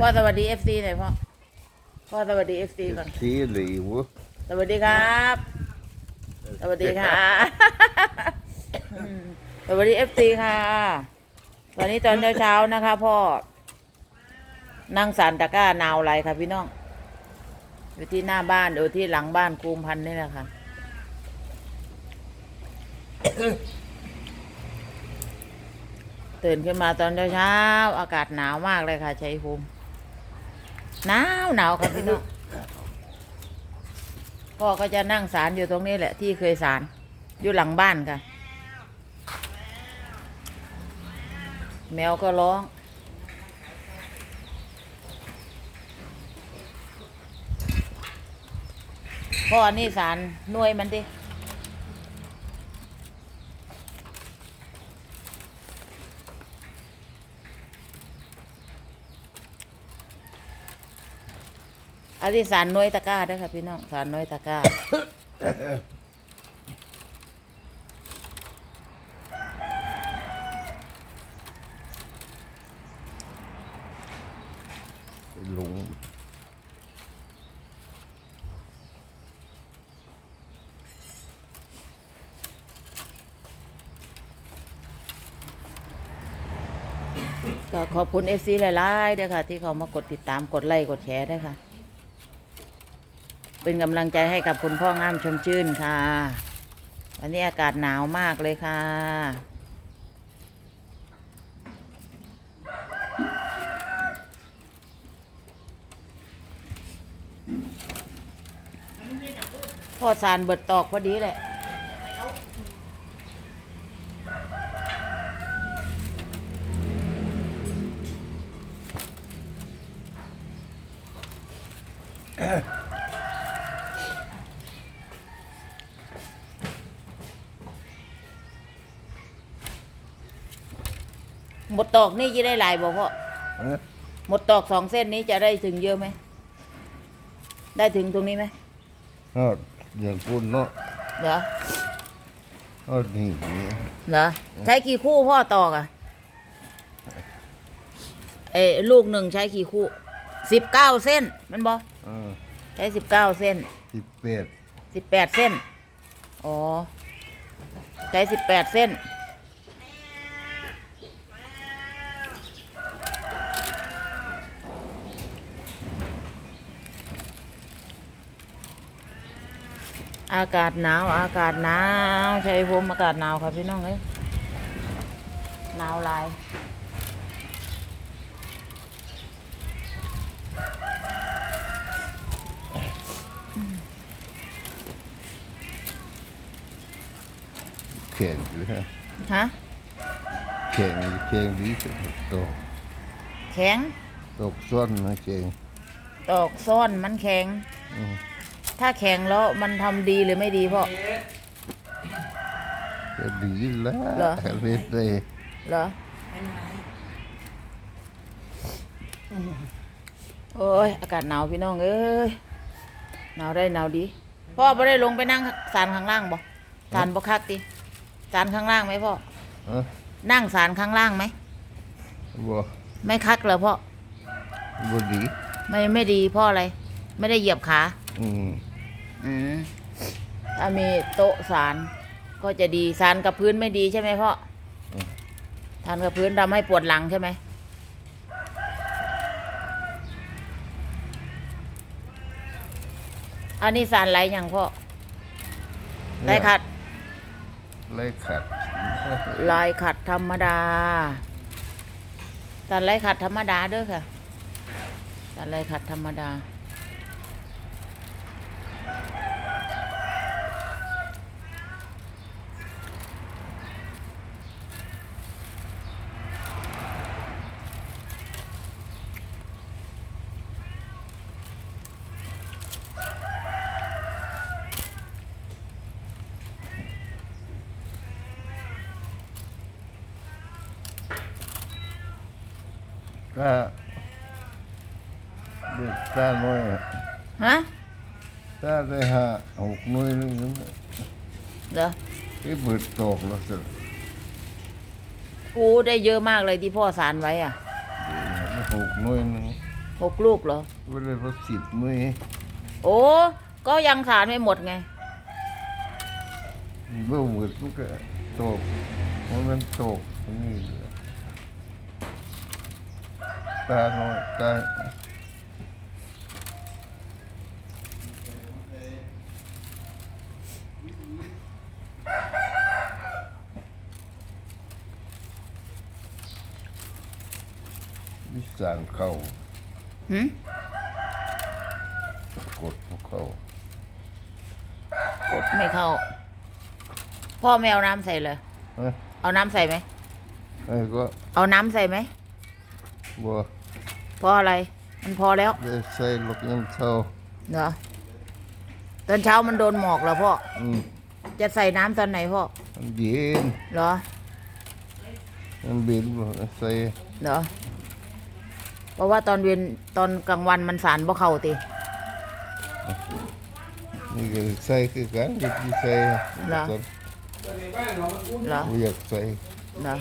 พ่อสวัสดีเอฟซีหน่อยพ่อพ่อสวัสดีเอฟซีก่อนสีเหลีวสวัสดีครับ สวัสดีค่ะอืมสวัสดีเอฟซีค่ะวันนี้ตอนเช้าๆนะคะพ่อ นั่งสารตะกร้านาวไรค่ะพี่น้อง อยู่ที่หน้าบ้านอยู่ที่หลังบ้านคูมพันธุ์นี่แหละค่ะ ตื่นขึ้นมาตอนเช้าๆอากาศหนาวมากเลยค่ะชัยภูมิ หนาวหนาวค่ะพี่น้องพ่อก็จะนั่งสารอยู่ตรงนี้แหละที่เคยสารอยู่หลังบ้านค่ะ แมวก็ร้อง พ่อนี่สารน่วยมันดิ อันนี้สารหน่วยตะกร้าเด้วยค่ะพี่น้องสารหน่วยตะกร้าหลงก็ขอบคุณเอฟซีหลายๆด้วยค่ะ ที่เขามากดติดตามกดไลค์กดแชร์ด้วยค่ะ เป็นกำลังใจให้กับคุณพ่องามชมชื่นค่ะ วันนี้อากาศหนาวมากเลยค่ะพ่อสารเบิดตอกพอดีแหละ หมดตอกนี่จะได้หลายบ่พ่อเอ๊ะหมดตอกสองเส้นนี้จะได้ถึงเยอะไหม ได้ถึงตรงนี้ไหมก็อย่างคุณเนาะเหรอก็นี่เหรอใช้กี่คู่พ่อตอกอะเอ้ลูกหนึ่งใช้กี่คู่สิบเก้าเส้นมันบอเออใช้สิบเก้าเส้นสิบแปดสิบแปดเส้น อ๋อ ใช้สิบแปดเส้น อากาศหนาว อากาศหนาวชัยภูมิอากาศหนาวครับพี่น้องเอ้ยหนาวหลายแข็งอยู่ฮะฮะแข็งแข็งดีสุดตกแข็งตกซ้อนนะแข็งตอกซ่อนมันแข็งอืม ถ้าแข็งแล้วมันทำดีหรือไม่ดีพ่อก็ดีแล้วเหรอเล่นได้เหรอโอ้ยอากาศหนาวพี่น้องเอ้ยหนาวได้หนาวดีพ่อไม่ได้ลงไปนั่งสารข้างล่างบ่สารบ่คักติสารข้างล่างไหมพ่อเอะนั่งสารข้างล่างไหมบ่ไม่คักเหรอพ่อบ่ดี ไม่ไม่ดีเพ่ออะไร ไม่ได้เหยียบขา อืม อืมถ้ามีโต๊ะสารก็จะดีสารกับพื้นไม่ดีใช่ไหมพ่ออสารกับพื้นทำให้ปวดหลังใช่ไหมอันนี้สารไหลอย่างพ่อไหลขัดไล่ขัดลายขัดธรรมดาสารไหลขัดธรรมดาเด้อค่ะสารไหลขัดธรรมดา ก็เด็กตาน้อยฮะตาได้ห้าหกหน่วยนึงนั่นเดี๋ยวที่เปิดตกแล้วสิกูได้เยอะมากเลยที่พ่อสารไว้อะหกหน่วยนึงหกลูกเหรอไม่ได้ประสิทธิ์มือโอ้ก็ยังสารไม่หมดไงเมื่อหมดมันก็ตกมันมันตกนี่เลย ตาน้อยตาวิสานเข้าหืมกดพวกเขากดไม่เข้า พ่อไม่เอาน้ำใส่เลย เอ้ยเอาน้ำใส่ไหมไอ้ก็เอาน้ำใส่ไหม บัว เพราะอะไร มันพอแล้วได้ใส่ลูกยังเท่าเหรอตอนเช้ามันโดนหมอกแล้วพ่ออืมจะใส่น้ำตอนไหนพ่อมันเย็นเหรอมันเบ็นบ่ใส่เหรอ เพราะว่าตอนเวียนตอนกลางวันมันสารบ่เข้าตินี่ก็ใส่คือกันก็สิใส่เหรอเหรอบ่อยากใส่เหรอ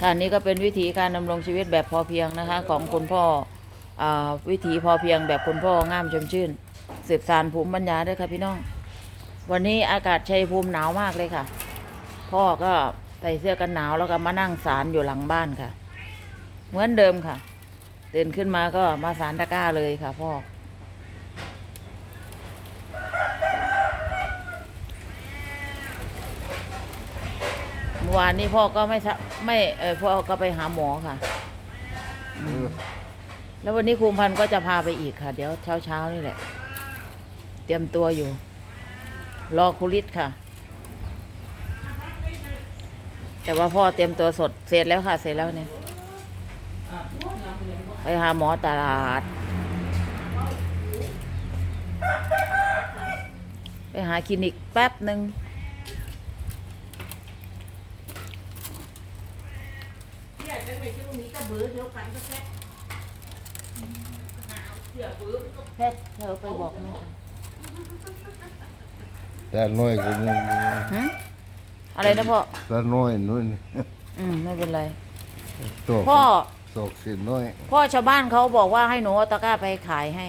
ค่ะนี่ก็เป็นวิธีการดำรงชีวิตแบบพอเพียงนะคะ ของคุณพ่ออวิถีพอเพียงแบบคุณพ่องามชมชื่นสืบสารภูมิปัญญาด้วยค่ะพี่น้อง วันนี้อากาศชัยภูมิหนาวมากเลยค่ะ พ่อก็ใส่เสื้อกันหนาวแล้วก็มานั่งสารอยู่หลังบ้านค่ะ เหมือนเดิมค่ะตื่นขึ้นมาก็มาสารตะกร้าเลยค่ะพ่อ มื่อวานนี้พ่อก็ไม่ทะไม่เออพ่อก็ไปหาหมอค่ะเออแล้ววันนี้ครูพันธุ์ก็จะพาไปอีกค่ะ เดี๋ยวเช้าเช้าๆนี่แหละ เตรียมตัวอยู่ รอครูฤทธิ์ค่ะ แต่ว่าพ่อเตรียมตัวสดเสร็จแล้วค่ะ เสร็จแล้วเนี่ยไปหาหมอตลาด ไปหาคลินิกแป๊บหนึ่ง แพทย์เธอไปบอกแม่ค่ะตาน้อยก็ยังหึอะไรนะพ่อตาน้อยนู่นอืมไม่เป็นไรตกพ่อตกสิน้อย พ่อชาวบ้านเขาบอกว่าให้หนูเอาตะกร้าไปขายให้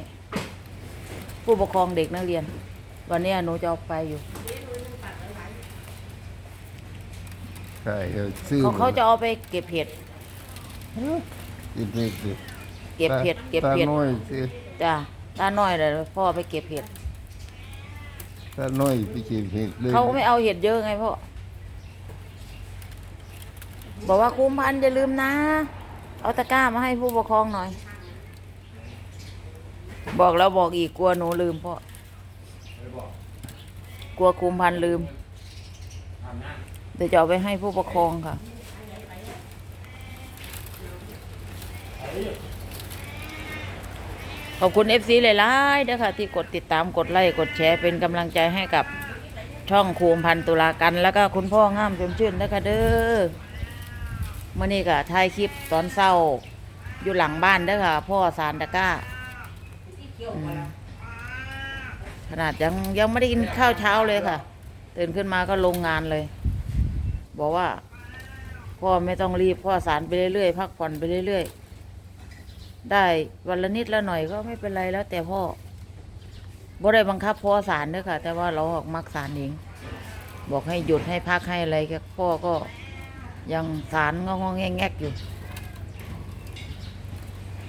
ผู้ปกครองเด็กนักเรียน วันนี้หนูจะเอาไปอยู่ใช่เอาซื้อเขาเขาจะเอาไปเก็บเห็ด กินเม็ดดิเก็บเห็ดเก็บตาเห็ดน้อยสิจ้ะตาน้อยเลยพ่อไปเก็บเห็ดตาน้อยไปกินเห็ดเลยเขาไม่เอาเห็ดเยอะไงพ่อบอกว่าคุ้มพันธุ์อย่าลืมนะ เอาตะกร้ามาให้ผู้ปกครองหน่อย บอกแล้วบอกอีกกลัวหนูลืมพ่อกลัวคุมพันธุ์ลืมเดี๋ยวจะเอาไปให้ผู้ปกครองค่ะ ขอบคุณ FC หลายๆนะคะที่กดติดตามกดไลค์กดแชร์เป็นกำลังใจให้กับช่องคูมพันตุลากัน แล้วก็คุณพ่องามชมชื่นนะคะเด้อเมื่อนี้ก็ถ่ายคลิปตอนเศร้า อยู่หลังบ้านเด้อค่ะ พ่อสารตะก้า ขนาดยังยังไม่ได้กินข้าวเช้าเลยค่ะ ตื่นขึ้นมาก็ลงงานเลย บอกว่า พ่อไม่ต้องรีบพ่อสารไปเรื่อยๆพักผ่อนไปเรื่อยๆ ได้วันละนิดละหน่อยก็ไม่เป็นไรแล้ว แต่พ่อบ่ได้บังคับพ่อสารเด้อค่ะ แต่ว่าเราออกมักสารเอง บอกให้หยุดให้พักให้อะไรแค่พ่อก็ยังสารงองงแงกอยู่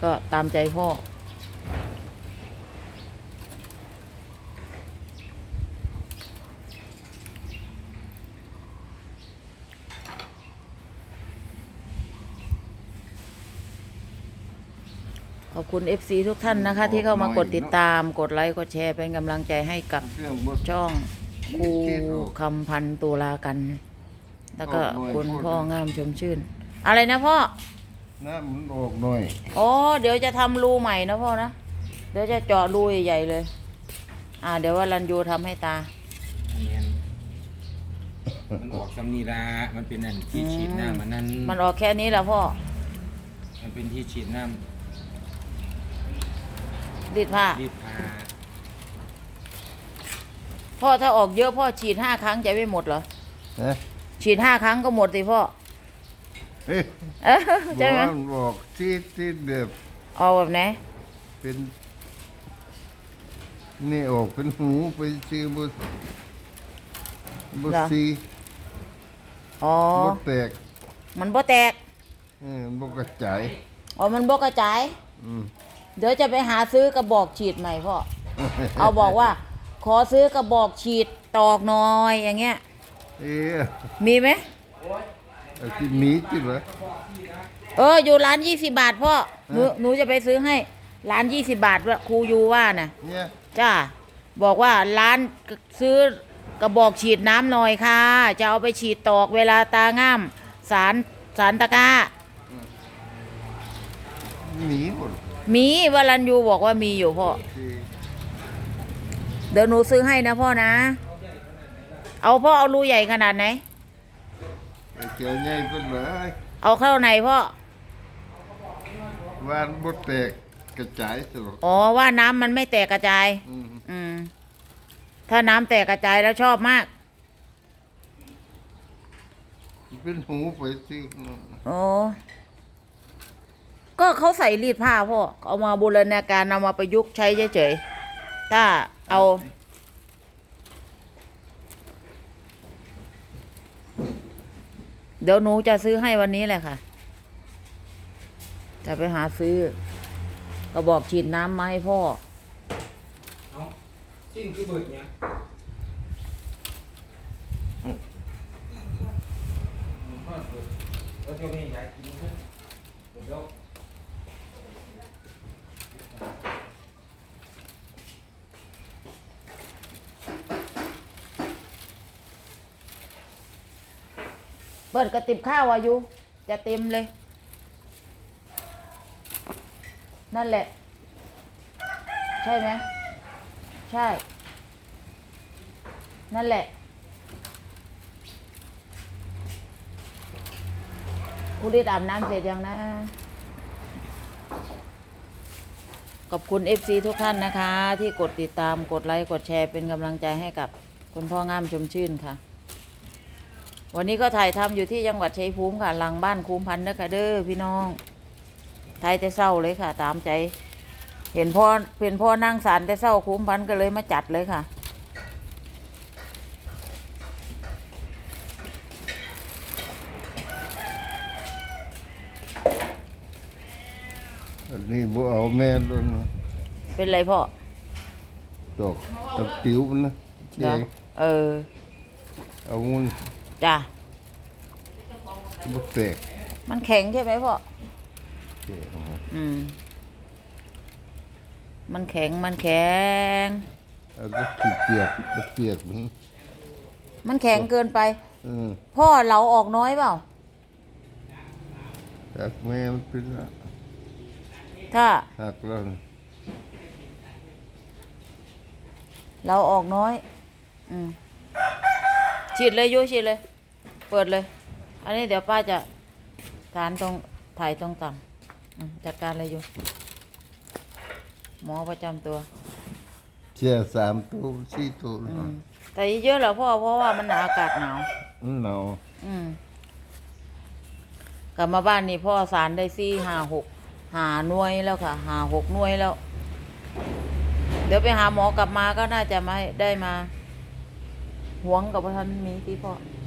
ก็ตามใจพ่อ อบคุณ FC ทุกท่านนะคะ ที่เข้ามากดติดตามกดไลค์กดแชร์เป็นกำลังใจให้กับเครื่องบดช่องครูคำพันธ์ตุลากัน แล้วก็คุณพ่องามชมชื่น อะไรนะพ่อน้ำมันออกหน่อยอ๋อเดี๋ยวจะทำรูใหม่นะพ่อนะ เดี๋ยวจะเจาะรูใหญ่ๆเลย อ่า เดี๋ยวว่ารันยูทำให้ตาเนียนมันออกสำนีลามันเป็นอันที่ฉีดน้ำมันนั่นมันออกแค่นี้แหละพ่อ มันเป็นที่ฉีดน้ รีดผ้าำรีดพาพ่อถ้าออกเยอะพ่อฉีดห้าครั้งจะไม่หมดเหรอนะฉีดห้าครั้งก็หมดสิพ่อเออใช่ไหมบอกบอกที่ที่แบบเอาแบบไหนเป็น นี่ออกเป็นหูไปซื้อบดบดซีอ๋อบดแตกมันบ่แตกเออบดกระจาย อ๋อ มันบ่กระจาย อืม เดี๋ยวจะไปหาซื้อกระบอกฉีดใหม่พ่อ เอาบอกว่า ขอซื้อกระบอกฉีดตอกหน่อยอย่างเงี้ย เอ๊ะมีไหมไอ้ที่หมีจิเหรอเอออยู่ร้านยี่สิบาทพ่อหนูหนูจะไปซื้อให้ร้านยี่สิบาทว่าครูยูว่าน่ะเนี่ยจ้าบอกว่าร้านซื้อกระบอกฉีดน้ำหน่อยค่ะ จะเอาไปฉีดตอกเวลาตาง่ามสารสารตะกร้าหมีห มดมีวรันยูบอกว่ามีอยู่พ่อที่เดี๋ยวหนูซื้อให้นะพ่อนะ เอาพ่อเอารูใหญ่ขนาดไหนไอ้เจ้าใหญ่เป็นเลยเอาเข้าในพ่อ วานบดแตกกระจายตลอดอ๋อว่าน้ำมันไม่แตกกระจายอืมอืม ถ้าน้ำแตกกระจายแล้วชอบมาก เป็นหูไปสิอ๋อ ก็เขาใส่รีดผ้าพ่อเอามาบูรณาการนำมาประยุกต์ใช้เฉยๆถ้าเอาเดี๋ยวหนูจะซื้อให้วันนี้แหละค่ะ จะไปหาซื้อก็บอกฉีดน้ำมาให้พ่อเอาจิ้งคือเบิดเนี่ยแล้วเจ้าแม่ยายกินเพิ่นเดี๋ยว เปิดกระติบข้าวอายุจะเต็มเลย นั่นแหละ ใช่ไหมใช่ นั่นแหละ คุณได้อาบน้ำเสร็จยังนะ ขอบคุณ FC ทุกท่านนะคะ ที่กดติดตามกดไลค์ กดแชร์เป็นกำลังใจให้กับคุณพ่องามชมชื่นค่ะ วันนี้ก็ถ่ายทำอยู่ที่จังหวัดชัยภูมิค่ะหลังบ้านคุ้มพันธ์นะคะเด้อพี่น้องถ่ายแต่เศร้าเลยค่ะ ตามใจ เห็นพ่อเห็นพ่อนั่งสารแต่เศร้าคุ้มพันธ์ก็เลยมาจัดเลยค่ะอันนี้บ่เอาแม่ด้วยนะเป็นไรพ่อดอกตะติ๋วมันนะเหรอเจ๊เออ เอามุน จ้ะบดแตกมันแข็งใช่ไหมพ่อเจ๊เอามาอืม มันแข็งมันแข็งเอาก็ขี้เปียกตะเปียกมันมันแข็งเกินไปเออพ่อเราออกน้อยเปล่าจากแม่มันเป็นอะถ้าหักแล้วนะเราออกน้อย อืมฉีดเลยอยูฉีดเลย เปิดเลย อันนี้เดี๋ยวป้าจะทานตรงถ่ายตรงต่ำอืมจัดการเลยอยูหมอประจำตัวเชี่ยสามตัวสี่ตัวอืมแต่เยอะๆเหรอพ่อเพราะว่ามันอากาศหนาวมันหนาวอืมกลับมาบ้านนี่พ่อสารได้ซี่หาหกหาหน่วยแล้วค่ะหาหกหน่วยแล้ว เดี๋ยวไปหาหมอกลับมาก็น่าจะไม่ได้มาหวงกับท่านมีที่พ่อไอ้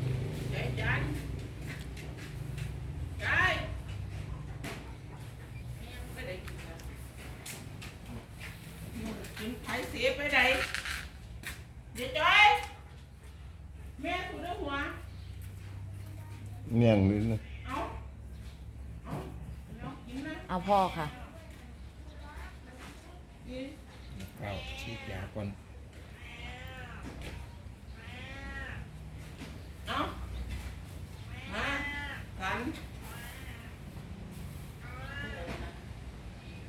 เสียไปไหนเดี๋ยวจ้อยแม่ถูกด้วยหัวเมี่ยงเลยนะเอาเอาเอากินนะเอาพ่อค่ะกินเอาฉีดยาก่อน เอามาขัน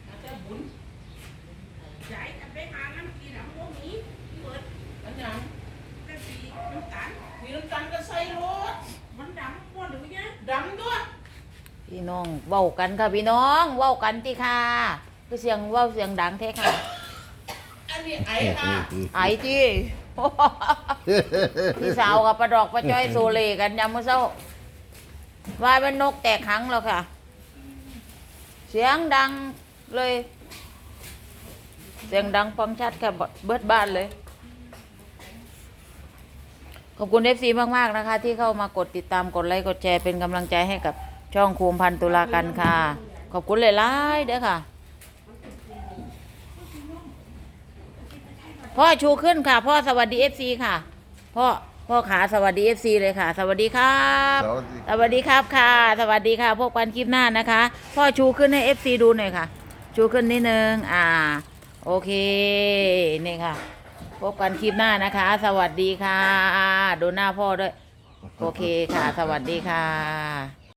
อาจจะบุญใหญ่จะไปหาน้ำกินน้ำพวกนี้พี่เบิดอันยังกะสีน้ำตาลมีน้ำตาลก็ใส่รถมันดำหมดหรือไงดำด้วย พี่น้องเว้ากันค่ะพี่น้อง เว้ากันที่ค่ะคือเสียงเว้าเสียงดังแท้ค่ะ อันนี้ไอ้ค่ะไอ้ที่พี่สาวกับประดอกประจ้อยโซเลกันยามมื้อเช้าวายเป็นนกแตกหังแล้วค่ะ เสียงดังเลย เสียงดังฟังชัดค่ะเบิดบ้านเลย ขอบคุณเอฟซีมาก ๆ นะคะ ที่เข้ามากดติดตามกดไลค์กดแชร์เป็นกำลังใจให้กับ ช่องคูมพันตุลากันค่ะ ขอบคุณหลายๆเด้อค่ะ พ่อชูขึ้นค่ะ พ่อสวัสดีเอฟซีค่ะ พ่อพ่อขาสวัสดีเอฟซีเลยค่ะ สวัสดีครับ สวัสดี สวัสดีครับค่ะ สวัสดีค่ะพบกันคลิปหน้านะคะ พ่อชูขึ้นให้เอฟซีดูหน่อยค่ะ ชูขึ้นนิดนึงอ่า โอเคนี่ค่ะ พบกันคลิปหน้านะคะ สวัสดีค่ะ ดูหน้าพ่อด้วย โอเคค่ะ สวัสดีค่ะ